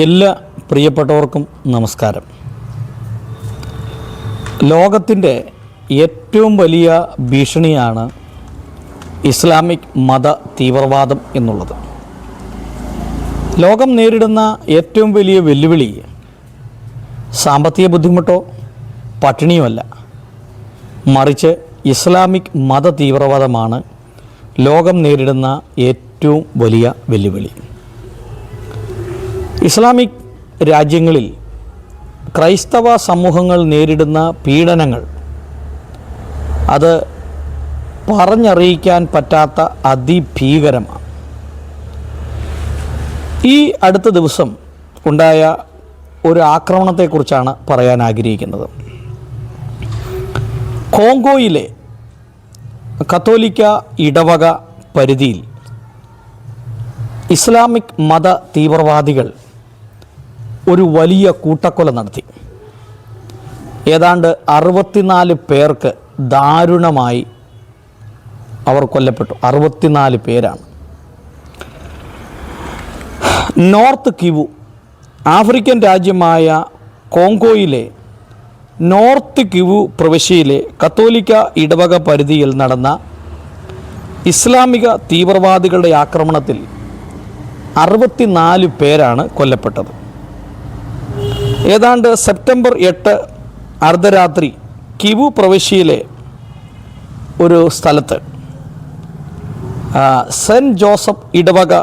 എല്ലാ പ്രിയപ്പെട്ടവർക്കും നമസ്കാരം. ലോകത്തിന്റെ ഏറ്റവും വലിയ ഭീഷണിയാണ് ഇസ്ലാമിക് മത തീവ്രവാദം എന്നുള്ളത്. ലോകം നേരിടുന്ന ഏറ്റവും വലിയ വെല്ലുവിളി സാമ്പത്തിക ബുദ്ധിമുട്ടോ പട്ടിണിയോ അല്ല. മറിച്ച് ഇസ്ലാമിക് മത തീവ്രവാദമാണ് ലോകം നേരിടുന്ന ഏറ്റവും വലിയ വെല്ലുവിളി. ഇസ്ലാമിക് രാജ്യങ്ങളിൽ ക്രൈസ്തവ സമൂഹങ്ങൾ നേരിടുന്ന പീഡനങ്ങൾ അത് പറഞ്ഞറിയിക്കാൻ പറ്റാത്ത അതിഭീകരമാണ്. ഈ അടുത്ത ദിവസം ഉണ്ടായ ഒരു ആക്രമണത്തെക്കുറിച്ചാണ് പറയാൻ ആഗ്രഹിക്കുന്നത്. കോങ്കോയിലെ കത്തോലിക്ക ഇടവക പരിധിയിൽ ഇസ്ലാമിക് മത തീവ്രവാദികൾ ഒരു വലിയ കൂട്ടക്കൊല നടത്തി. ഏതാണ്ട് അറുപത്തിനാല് പേർക്ക് ദാരുണമായി അവർ കൊല്ലപ്പെട്ടു. അറുപത്തിനാല് പേരാണ്. നോർത്ത് കിവു ആഫ്രിക്കൻ രാജ്യമായ കോങ്കോയിലെ നോർത്ത് കിവു പ്രവിശ്യയിലെ കത്തോലിക്ക ഇടവക പരിധിയിൽ നടന്ന ഇസ്ലാമിക തീവ്രവാദികളുടെ ആക്രമണത്തിൽ അറുപത്തിനാല് പേരാണ് കൊല്ലപ്പെട്ടത്. ഏതാണ്ട് സെപ്റ്റംബർ എട്ട് അർദ്ധരാത്രി കിവു പ്രവിശ്യയിലെ ഒരു സ്ഥലത്ത് സെന്റ് ജോസഫ് ഇടവക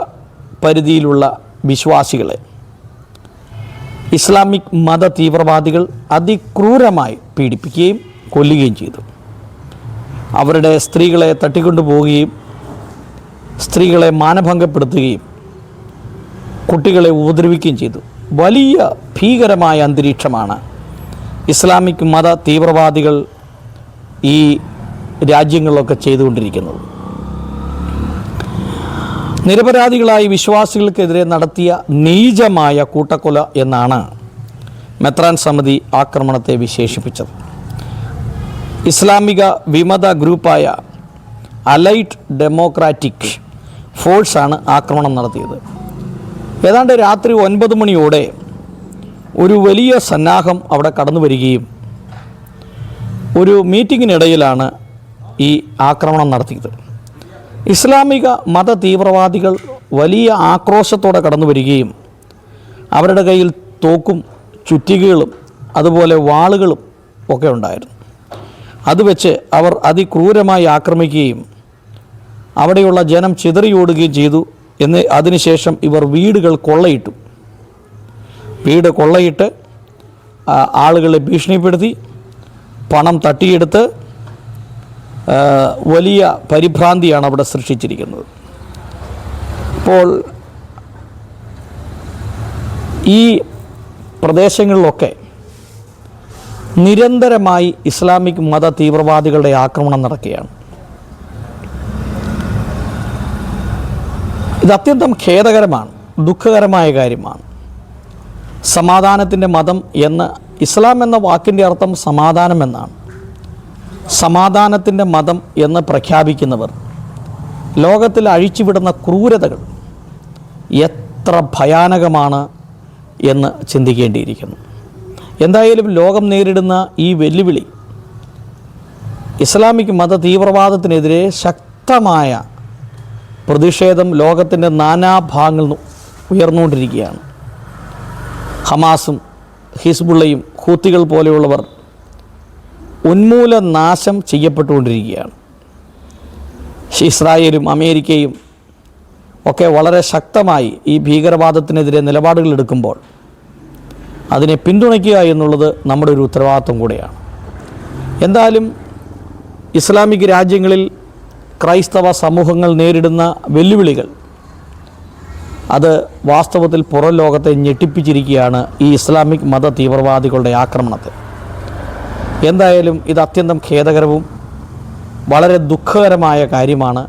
പരിധിയിലുള്ള വിശ്വാസികളെ ഇസ്ലാമിക് മത തീവ്രവാദികൾ അതിക്രൂരമായി പീഡിപ്പിക്കുകയും കൊല്ലുകയും ചെയ്തു. അവരുടെ സ്ത്രീകളെ തട്ടിക്കൊണ്ടുപോവുകയും സ്ത്രീകളെ മാനഭംഗപ്പെടുത്തുകയും കുട്ടികളെ ഉപദ്രവിക്കുകയും ചെയ്തു. വലിയ ഭീകരമായ അന്തരീക്ഷമാണ്. ഇസ്ലാമിക് മത തീവ്രവാദികൾ ഈ രാജ്യങ്ങളിലൊക്കെ ചെയ്തുകൊണ്ടിരിക്കുന്നത്. നിരപരാധികളായ വിശ്വാസികൾക്കെതിരെ നടത്തിയ നീചമായ കൂട്ടക്കൊല എന്നാണ് മെത്രാൻ സമിതി ആക്രമണത്തെ വിശേഷിപ്പിച്ചത്. ഇസ്ലാമിക വിമത ഗ്രൂപ്പായ അലൈറ്റ് ഡെമോക്രാറ്റിക് ഫോഴ്സാണ് ആക്രമണം നടത്തിയത്. ഏതാണ്ട് രാത്രി ഒൻപത് മണിയോടെ ഒരു വലിയ സന്നാഹം അവിടെ കടന്നു വരികയും ഒരു മീറ്റിങ്ങിനിടയിലാണ് ഈ ആക്രമണം നടത്തിയത്. ഇസ്ലാമിക മത തീവ്രവാദികൾ വലിയ ആക്രോശത്തോടെ കടന്നു വരികയും അവരുടെ കയ്യിൽ തോക്കും ചുറ്റികകളും അതുപോലെ വാളുകളും ഒക്കെ ഉണ്ടായിരുന്നു. അത് വെച്ച് അവർ അതിക്രൂരമായി ആക്രമിക്കുകയും അവിടെയുള്ള ജനം ചിതറിയോടുകയും ചെയ്തു. എന്ന് അതിനുശേഷം ഇവർ വീടുകൾ കൊള്ളയിട്ടു. വീട് കൊള്ളയിട്ട് ആളുകളെ ഭീഷണിപ്പെടുത്തി പണം തട്ടിയെടുത്ത് വലിയ പരിഭ്രാന്തിയാണ് അവിടെ സൃഷ്ടിച്ചിരിക്കുന്നത്. അപ്പോൾ ഈ പ്രദേശങ്ങളിലൊക്കെ നിരന്തരമായി ഇസ്ലാമിക് മത തീവ്രവാദികളുടെ ആക്രമണം നടക്കുകയാണ്. ഇത് അത്യന്തം ഖേദകരമാണ് ദുഃഖകരമായ കാര്യമാണ്. സമാധാനത്തിന്റെ മതം എന്ന് ഇസ്ലാം എന്ന വാക്കിന്റെ അർത്ഥം സമാധാനം എന്നാണ്. സമാധാനത്തിന്റെ മതം എന്ന് പ്രഖ്യാപിക്കുന്നവർ ലോകത്തിൽ അഴിച്ചുവിടുന്ന ക്രൂരതകൾ എത്ര ഭയാനകമാണ് എന്ന് ചിന്തിക്കേണ്ടിയിരിക്കുന്നു. എന്തായാലും ലോകം നേരിടുന്ന ഈ വെല്ലുവിളി ഇസ്ലാമിക് മത തീവ്രവാദത്തിനെതിരെ ശക്തമായ പ്രതിഷേധം ലോകത്തിന്റെ നാനാഭാഗങ്ങളിൽ ഉയർന്നുകൊണ്ടിരിക്കുകയാണ്. ഹമാസും ഹിസ്ബുള്ളയും ഹൂത്തികൾ പോലെയുള്ളവർ ഉന്മൂല നാശം ചെയ്യപ്പെട്ടുകൊണ്ടിരിക്കുകയാണ്. ഇസ്രായേലും അമേരിക്കയും ഒക്കെ വളരെ ശക്തമായി ഈ ഭീകരവാദത്തിനെതിരെ നിലപാടുകൾ എടുക്കുമ്പോൾ അതിനെ പിന്തുണയ്ക്കുക എന്നുള്ളത് നമ്മുടെ ഒരു ഉത്തരവാദിത്വം കൂടെയാണ്. എന്തായാലും ഇസ്ലാമിക് രാജ്യങ്ങളിൽ ക്രൈസ്തവ സമൂഹങ്ങൾ നേരിടുന്ന വെല്ലുവിളികൾ. അത് വാസ്തവത്തിൽ പുറം ലോകത്തെ ഞെട്ടിപ്പിച്ചിരിക്കുകയാണ് ഈ ഇസ്ലാമിക് മത തീവ്രവാദികളുടെ ആക്രമണത്തെ. എന്തായാലും ഇത് അത്യന്തം ഖേദകരവും വളരെ ദുഃഖകരമായ കാര്യമാണ്